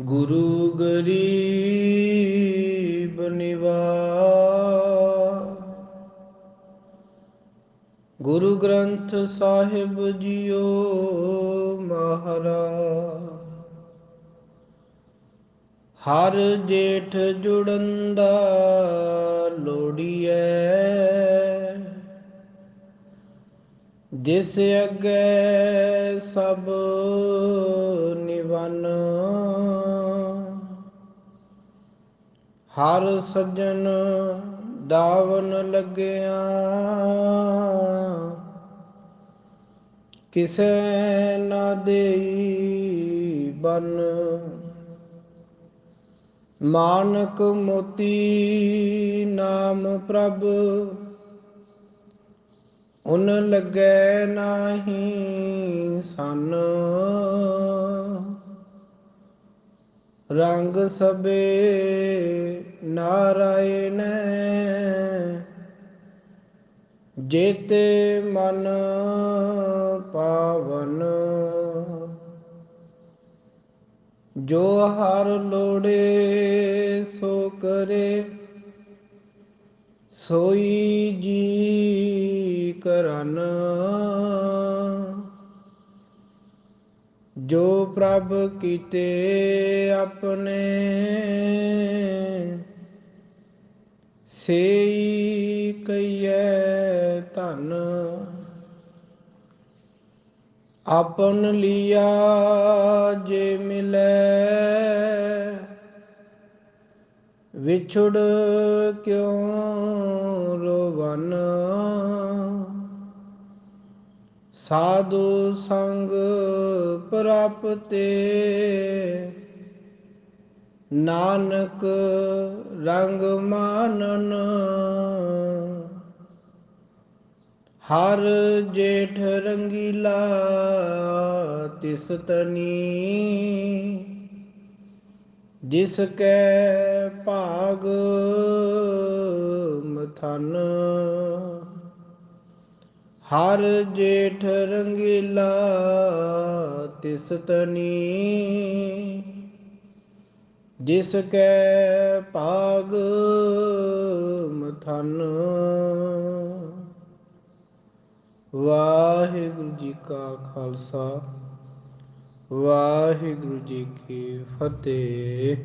ਗੁਰੂ ਗਰੀਬ ਨਿਵਾ ਗੁਰੂ ਗ੍ਰੰਥ ਸਾਹਿਬ ਜੀਓ ਮਹਾਰਾਜ। ਹਰ ਜੇਠ ਜੁੜੰਦਾ ਲੋੜੀਐ। ਜਿਸ ਅੱਗੇ ਸਭ ਨਿਵਨ ਹਰ ਸੱਜਣ ਦਾਵਨ ਲੱਗਿਆ। ਕਿਸੈ ਨਾ ਦੇਈ ਬਨ। ਮਾਨਕ ਮੋਤੀ ਨਾਮ ਪ੍ਰਭ, ਉਨ ਲੱਗੈ ਨਾਹੀ ਸਨ। ਰੰਗ ਸਬੇ ਨਾਰਾਇਣ ਜੇਤੇ ਮਨ ਪਾਵਨ ਜੋ ਹਰ ਲੋੜੇ ਸੋ ਕਰੇ ਸੋਈ ਜੀ ਕਰਨ। ਜੋ ਪ੍ਰਭ ਕੀਤੇ ਆਪਣੇ ਸੇਈ ਕਈਐ ਧਨ। ਆਪਨ ਲਿਆ ਜੇ ਮਿਲੈ ਵਿਛੜ ਕਿਉ ਰੋਵਨ? ਸਾਧੂ ਸੰਗ ਪ੍ਰਾਪਤੇ ਨਾਨਕ ਰੰਗ ਮਾਨਨ ਹਰ ਜੇਠ ਰੰਗੀਲਾ ਤਿਸ ਤਨੀ ਜਿਸ ਕੈ ਭਾਗ ਮਥਨ ਹਰ ਜੇਠ ਰੰਗੀਲਾ ਤਿਸ ਤਨੀ। ਜਿਸ ਕੈ ਭਾਗ ਮਥਨ। ਵਾਹਿਗੁਰੂ ਜੀ ਕਾ ਖਾਲਸਾ, ਵਾਹਿਗੁਰੂ ਜੀ ਕੀ ਫਤਿਹ।